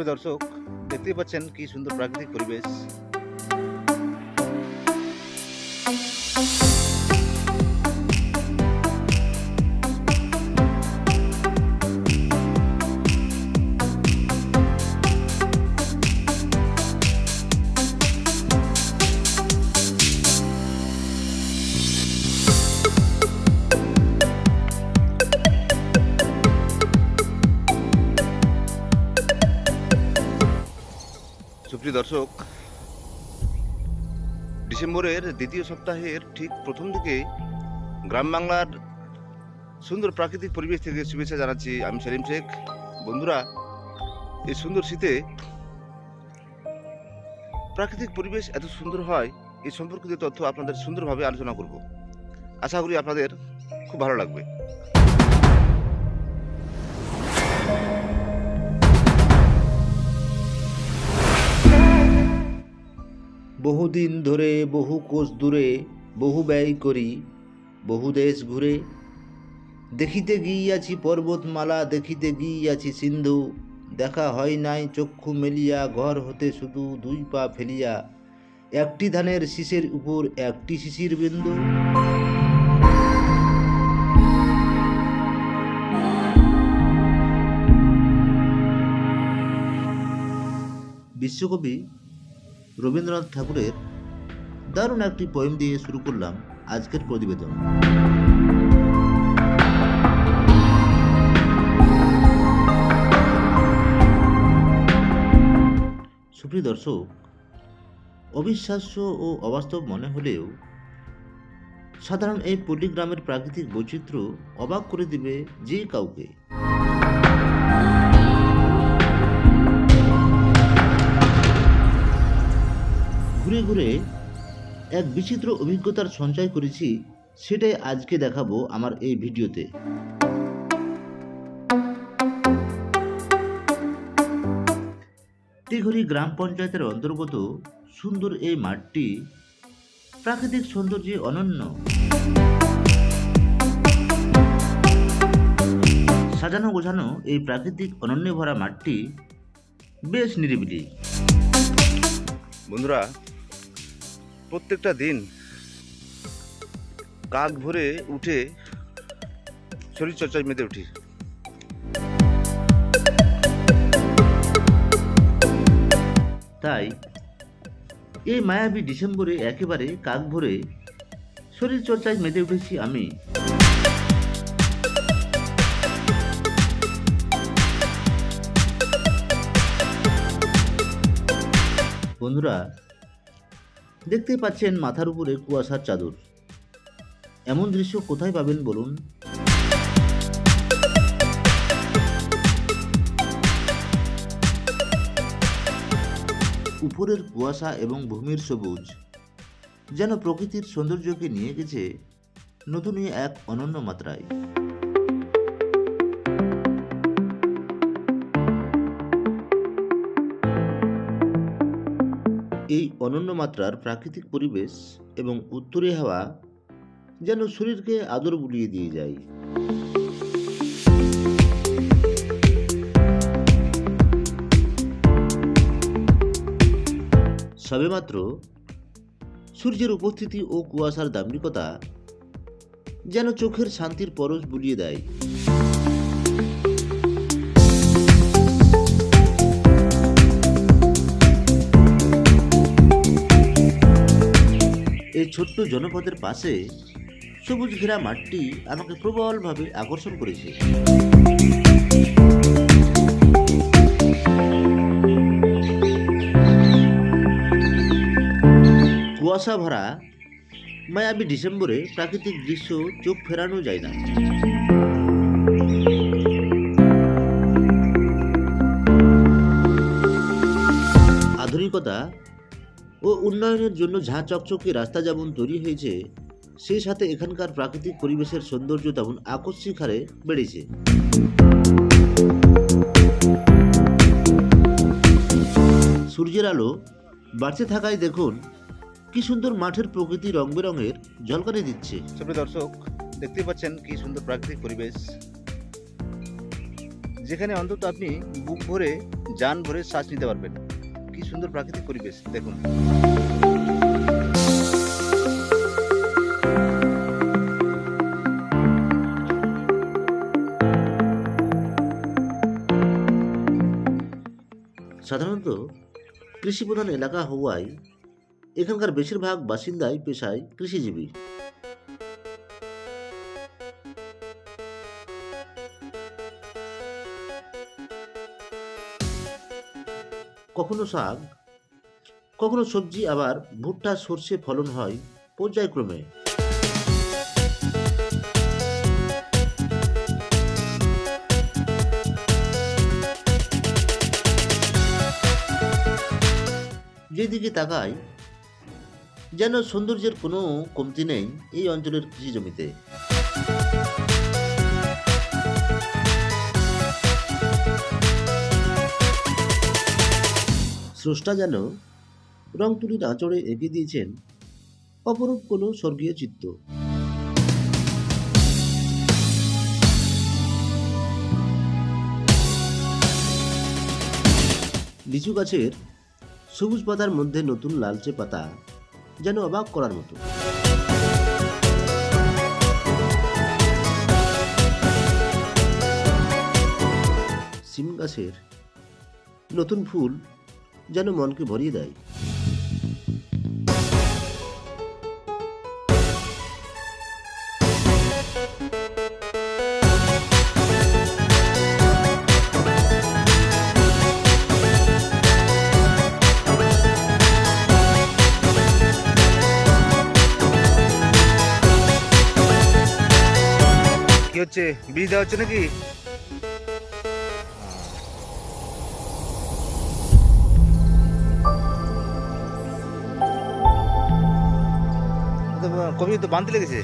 সুপ্রিয় দর্শক দেখতেই পাচ্ছেন কি সুন্দর প্রাকৃতিক পরিবেশ। সুপ্রিয় দর্শক, ডিসেম্বরের দ্বিতীয় সপ্তাহের ঠিক প্রথম দিকে গ্রাম বাংলার সুন্দর প্রাকৃতিক পরিবেশ থেকে শুভেচ্ছা জানাচ্ছি আমি সেলিম শেখ। বন্ধুরা, এই সুন্দর শীতে প্রাকৃতিক পরিবেশ এত সুন্দর হয়, এই সম্পর্কিত তথ্য আপনাদের সুন্দরভাবে আলোচনা করব। আশা করি আপনাদের খুব ভালো লাগবে। বহুদিন ধরে বহু কোষ দূরে বহু ব্যয় করি, বহু দেশ ঘুরে। দেখিতে গিয়াছি পর্বতমালা, দেখিতে গিয়াছি সিন্ধু। দেখা হয় নাই, চক্ষু মেলিয়া, ঘর হতে শুধু দুই পা ফেলিয়া। একটি ধানের শীষের উপর একটি শিশির বিন্দু। বিশ্বকবি রবীন্দ্রনাথ ঠাকুরের দারুণ একটি পোয়েম দিয়ে শুরু করলাম আজকের প্রতিবেদন। সুপ্রিয় দর্শক, অবিশ্বাস্য ও অবাস্তব মনে হলেও সাধারণ এই পল্লীগ্রামের প্রাকৃতিক বৈচিত্র্য অবাক করে দিবে যে কাউকে। ঘুরে ঘুরে এক বিচিত্র অভিজ্ঞতার সঞ্চয় করেছি, সেটাই আজকে দেখাবো আমার এই ভিডিওতে। টিঘরি গ্রাম পঞ্চায়েতের অন্তর্গত সুন্দর এই মাঠটি প্রাকৃতিক সৌন্দর্যে অনন্য। সাজানো গোছানো এই প্রাকৃতিক অনন্য ভরা মাঠটি বেশ নিরিবিলি। বন্ধুরা প্রত্যেকটা দিন কাক ভরে উঠে শরীর চর্চায় মেতে উঠি। তাই এই মায়াবী ডিসেম্বরে একেবারে কাক ভরে শরীর চর্চায় মেতে উঠেছি আমি। বন্ধুরা দেখতে পাচ্ছেন মাথার উপরে কুয়াশার চাদর। এমন দৃশ্য কোথায় পাবেন বলুন? উপরের কুয়াশা এবং ভূমির সবুজ, যেন প্রকৃতির সৌন্দর্যকে নিয়ে গেছে নতুন এক অনন্য মাত্রায়। অনন্য মাত্রার প্রাকৃতিক পরিবেশ এবং উত্তরে হাওয়া যেন শরীরকে আদর বুলিয়ে দিয়ে যায়। সবেমাত্র সূর্যের উপস্থিতি ও কুয়াশার দাম্ভিকতা যেন চোখের শান্তির পরশ বুলিয়ে দেয়। এই ছোট্ট জনপদের পাশে সবুজ ঘেরা মাঠটি আমাকে প্রবলভাবে আকর্ষণ করেছে। কুয়াশা ভরা মায়াবী ডিসেম্বরে প্রাকৃতিক দৃশ্য চোখ ফেরানো যায় না। আধুনিকতা ও উন্নয়নের জন্য ঝাঁ চকচকে রাস্তা যেমন তৈরি হয়েছে সেই সাথে এখানকার প্রাকৃতিক পরিবেশের সৌন্দর্য তেমন আকস্মিক হারে বেড়েছে। সূর্যের আলো বাড়তে থাকায় দেখুন কি সুন্দর মাঠের প্রকৃতি রং বেরঙের ঝলকানি দিচ্ছে। সুপ্রিয় দর্শক, দেখতেই পাচ্ছেন কি সুন্দর প্রাকৃতিক পরিবেশ। যেখানে অন্তত আপনি বুক ভরে যান ভরে শ্বাস নিতে পারবেন। কি সুন্দর প্রাকৃতিক পরিবেশ দেখুন। সাধারণত কৃষিপ্রধান এলাকা হওয়ায় এখানকার বেশিরভাগ বাসিন্দাই পেশায় কৃষিজীবী। কখনো শাক, কখনো সবজি, আবার ভুট্টা, সর্ষে ফলন হয় পর্যায়ক্রমে। যেদিকে তাকাই, যেন সৌন্দর্যের কোনো কমতি নেই এই অঞ্চলের কৃষি জমিতে স্রষ্টা যেন রং তুলির আঁচড়ে এঁকে দিয়েছেন অপরূপ কোনো স্বর্গীয় চিত্ত। লিচু গাছের সবুজ পাতার মধ্যে নতুন লালচে পাতা যেন অবাক করার মতো। সিম গাছের নতুন ফুল যেন মনকে ভরিয়ে দেয়। হচ্ছে? বীজ দেওয়া হচ্ছে নাকি? কবি তো বানতে লেগেছে।